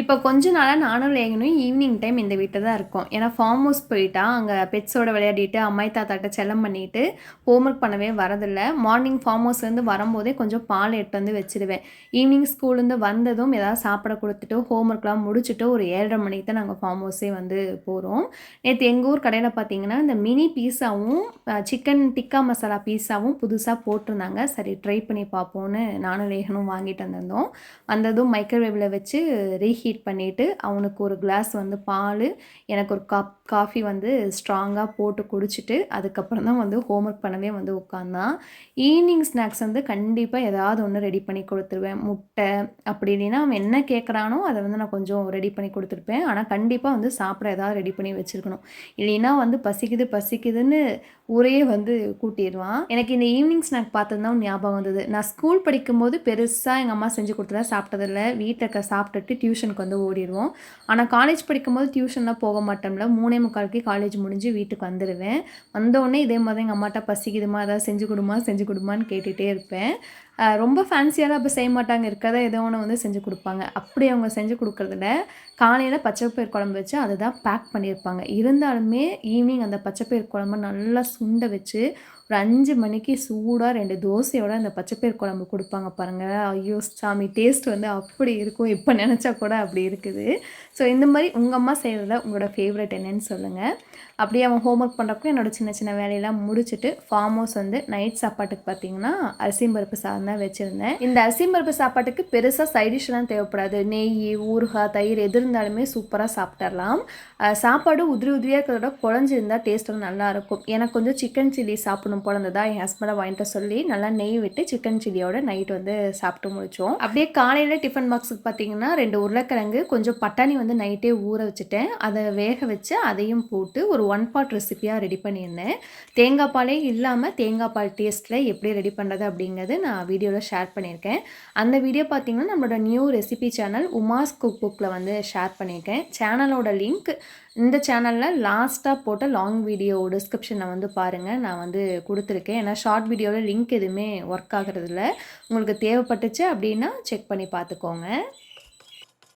இப்போ கொஞ்ச நாளாக நானும் லேகனும் ஈவினிங் டைம் இந்த வீட்டில் தான் இருக்கோம். ஏன்னா ஃபார்ம் ஹவுஸ் போயிட்டா அங்கே பெட்ஸோட விளையாடிட்டு அம்மாய் தாத்தாட்ட செல்லம் பண்ணிட்டு ஹோம்ஒர்க் பண்ணவே வரதில்லை. மார்னிங் ஃபார்ம் ஹவுஸ்லேருந்து வரும்போதே கொஞ்சம் பால் எடுத்து வந்து வச்சிடுவேன் ஈவினிங் ஸ்கூல்லேருந்து வந்ததும் ஏதாவது சாப்பிட கொடுத்துட்டு ஹோம்ஒர்க்லாம் முடிச்சுட்டு ஒரு ஏழரை மணிக்கு தான் நாங்கள் ஃபார்ம் ஹவுஸே வந்து போகிறோம் நேற்று எங்கள் ஊர் கடையில் பார்த்தீங்கன்னா இந்த மினி பீஸாவும் சிக்கன் டிக்கா மசாலா பீஸாவும் புதுசாக போட்டிருந்தாங்க. சரி ட்ரை பண்ணி பார்ப்போம்னு நானும் லேகனும் வாங்கிட்டு வந்திருந்தோம். வந்ததும் மைக்ரோவேவில் வச்சு ரீஹீட் ஹீட் பண்ணிவிட்டு அவனுக்கு ஒரு கிளாஸ் வந்து பால் எனக்கு ஒரு கப் காஃபி வந்து ஸ்ட்ராங்காக போட்டு குடிச்சிட்டு அதுக்கப்புறம் தான் வந்து ஹோம்ஒர்க் பண்ணவே வந்து உட்காந்தான் ஈவினிங் ஸ்நாக்ஸ் வந்து கண்டிப்பாக ஏதாவது ஒன்று ரெடி பண்ணி கொடுத்துருவேன். முட்டை அப்படி இல்லைன்னா அவன் என்ன கேட்குறானோ அதை வந்து நான் கொஞ்சம் ரெடி பண்ணி கொடுத்துருப்பேன். ஆனால் கண்டிப்பாக வந்து சாப்பிட ஏதாவது ரெடி பண்ணி வச்சுருக்கணும். இல்லைன்னா வந்து பசிக்குது பசிக்குதுன்னு ஊரையே வந்து கூட்டிடுவான் எனக்கு இந்த ஈவினிங் ஸ்நாக் பார்த்தது தான் ஞாபகம் வந்தது. நான் ஸ்கூல் படிக்கும்போது பெருசாக எங்கள் அம்மா செஞ்சு கொடுத்ததா சாப்பிட்டதில்ல. வீட்டில் சாப்பிட்டுட்டு டியூஷனுக்கு வந்து ஓடிடுவோம் ஆனால் காலேஜ் படிக்கும்போது டியூஷன்லாம் போக மாட்டோம்ல. மூணே முக்காலுக்கு காலேஜ் முடிஞ்சு வீட்டுக்கு வந்துடுவேன் வந்தோடனே இதே மாதிரி எங்கள் அம்மாட்ட பசிக்குதுமா ஏதாவது செஞ்சு கொடுமா செஞ்சு கொடுமான்னு கேட்டுகிட்டே இருப்பேன். ரொம்ப ஃபேன்சியாலாம் அப்போ செய்ய மாட்டாங்க. இருக்கதை ஏதோ ஒன்று வந்து செஞ்சு கொடுப்பாங்க. அப்படி அவங்க செஞ்சு கொடுக்குறதுல காலையில் பச்சைப்பயிர் குழம்பு வச்சு அதை தான் பேக் பண்ணியிருப்பாங்க. இருந்தாலுமே ஈவினிங் அந்த பச்சைப்பயிர் குழம்பு நல்லா சுண்டை வச்சு ஒரு அஞ்சு மணிக்கு சூடாக ரெண்டு தோசையோட அந்த பச்சைப்பயிர் குழம்பு கொடுப்பாங்க பாருங்கள் ஐயோ சாமி டேஸ்ட் வந்து அப்படி இருக்கும். இப்போ நினச்சா கூட அப்படி இருக்குது. ஸோ இந்த மாதிரி உங்கள் அம்மா செய்கிறத உங்களோட ஃபேவரட் என்னன்னு சொல்லுங்கள் அப்படியே அவன் ஹோம்ஒர்க் பண்ணுறப்போ என்னோட சின்ன சின்ன வேலையெல்லாம் முடிச்சுட்டு ஃபார்ம் ஹவுஸ் வந்து நைட் சாப்பாட்டுக்கு பார்த்தீங்கன்னா அரிசியும் பருப்பு சாதம் தான் வச்சுருந்தேன். இந்த அரிசியும் பருப்பு சாப்பாட்டுக்கு பெருசாக சைடிஷ்லாம் தேவைப்படாது. நெய் ஊறுகாய் தயிர் எது இருந்தாலுமே சூப்பராக சாப்பிட்றலாம் சாப்பாடு உதிரி உதிரியாக இருக்கிறதோட குழஞ்சிருந்தால் டேஸ்ட்டும் நல்லாயிருக்கும் எனக்கு கொஞ்சம் சிக்கன் சில்லி சாப்பிடணும் போல தான் என் ஹஸ்பண்டை வாங்கிட்டு சொல்லி நல்லா நெய் விட்டு சிக்கன் சில்லியோட நைட் வந்து சாப்பிட்டு முடித்தோம் அப்படியே காலையில் டிஃபன் பாக்ஸுக்கு பார்த்தீங்கன்னா ரெண்டு உருளைக்கிழங்கு கொஞ்சம் பட்டாணி வந்து நைட்டே ஊற வச்சுட்டேன். அதை வேக வச்சு அதையும் போட்டு ஒரு ஒன் பாட் ரெசிபியாக ரெடி பண்ணியிருந்தேன். தேங்காய் பாலே இல்லாமல் தேங்காய் பால் டேஸ்ட்டில் எப்படி ரெடி பண்ணுறது அப்படிங்கிறது நான் வீடியோவில் ஷேர் பண்ணியிருக்கேன். அந்த வீடியோ பார்த்தீங்கன்னா நம்மளோட new recipe channel Uma's cook புக்கில் வந்து ஷேர் பண்ணியிருக்கேன். சேனலோட லிங்க் இந்த சேனலில் லாஸ்ட்டாக போட்ட லாங் வீடியோ டிஸ்கிரிப்ஷனில் வந்து பாருங்கள் நான் வந்து கொடுத்துருக்கேன். ஏன்னா ஷார்ட் வீடியோவில் லிங்க் எதுவுமே ஒர்க் ஆகுறதில்ல. உங்களுக்கு தேவைப்பட்டுச்சு அப்படின்னா செக் பண்ணி பார்த்துக்கோங்க.